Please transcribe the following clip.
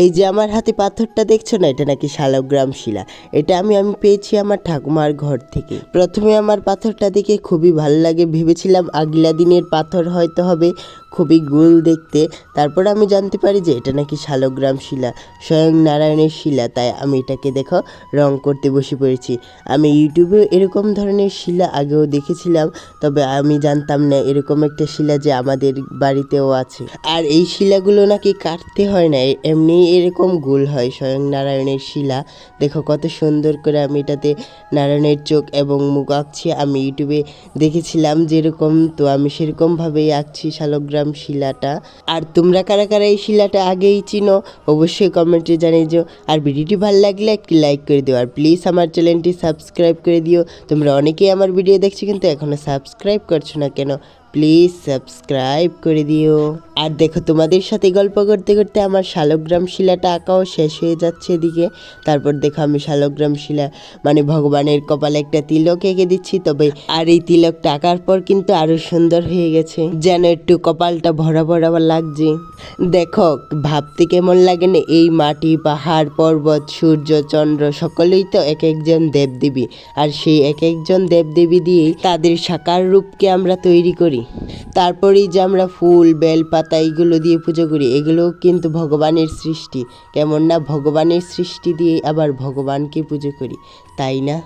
এই যে আমার হাতে পাথরটা দেখছ না, এটা নাকি শালগ্রাম শিলা। এটা আমি আমি পেয়েছি আমার ঠাকুমার ঘর থেকে। প্রথমে আমার পাথরটা দেখে খুবই ভালো লাগে, ভেবেছিলাম আগলা দিনের পাথর হয়তো হবে, খুবই গোল দেখতে। তারপর আমি জানতে পারি যে এটা নাকি শালগ্রাম শিলা, স্বয়ং নারায়ণের শিলা। তাই আমি এটাকে দেখো, রং করতে বসে পড়েছি। আমি ইউটিউবে এরকম ধরনের শিলা আগেও দেখেছিলাম, তবে আমি জানতাম না এরকম একটা শিলা যে আমাদের বাড়িতেও আছে। আর এই শিলাগুলো নাকি কাটতে হয় না এমনি এরকম গোল হয় স্বয়ং নারায়ণের শিলা। দেখো কত সুন্দর করে আমি এটাতে নারায়ণের চোখ এবং মুখ আঁকছি। আমি ইউটিউবে দেখেছিলাম যেরকম, তো আমি সেরকমভাবেই আঁকছি শালগ্রাম শিলাটা। আর তোমরা কারা কারা এই শিলাটা আগেই চিনো, অবশ্যই কমেন্টে জানিয়ে দিও আর ভিডিওটি ভালো লাগলে একটি লাইক করে দিও। আর প্লিজ আমার চ্যানেলটি সাবস্ক্রাইব করে দিও। তোমরা অনেকেই আমার ভিডিও দেখছ কিন্তু এখনও সাবস্ক্রাইব করছ না কেন? প্লিজ সাবস্ক্রাইব করে দিও। আর দেখো, তোমাদের সাথে গল্প করতে করতে আমার শালগ্রাম শিলাটা আঁকাও শেষ হয়ে যাচ্ছে এদিকে। তারপর দেখো, আমি শালগ্রাম শিলা মানে ভগবানের কপালে একটা তিলক এঁকে দিচ্ছি। তবে আর এই তিলকটা আঁকার পর কিন্তু আরও সুন্দর হয়ে গেছে। যেন একটু কপালটা ভরা ভরা লাগছে। দেখো, ভাবতে কেমন লাগে না, এই মাটি, পাহাড়, পর্বত, সূর্য, চন্দ্র, সকলেই তো এক একজন দেবদেবী। আর সেই এক একজন দেবদেবী দিয়েই তাদের সাকার রূপকে আমরা তৈরি করি। তারপরেই যে আমরা ফুল, বেলপাতা এইগুলো দিয়ে পুজো করি, এগুলোও কিন্তু ভগবানের সৃষ্টি। কেমন না, ভগবানের সৃষ্টি দিয়ে আবার ভগবানকে পুজো করি, তাই না?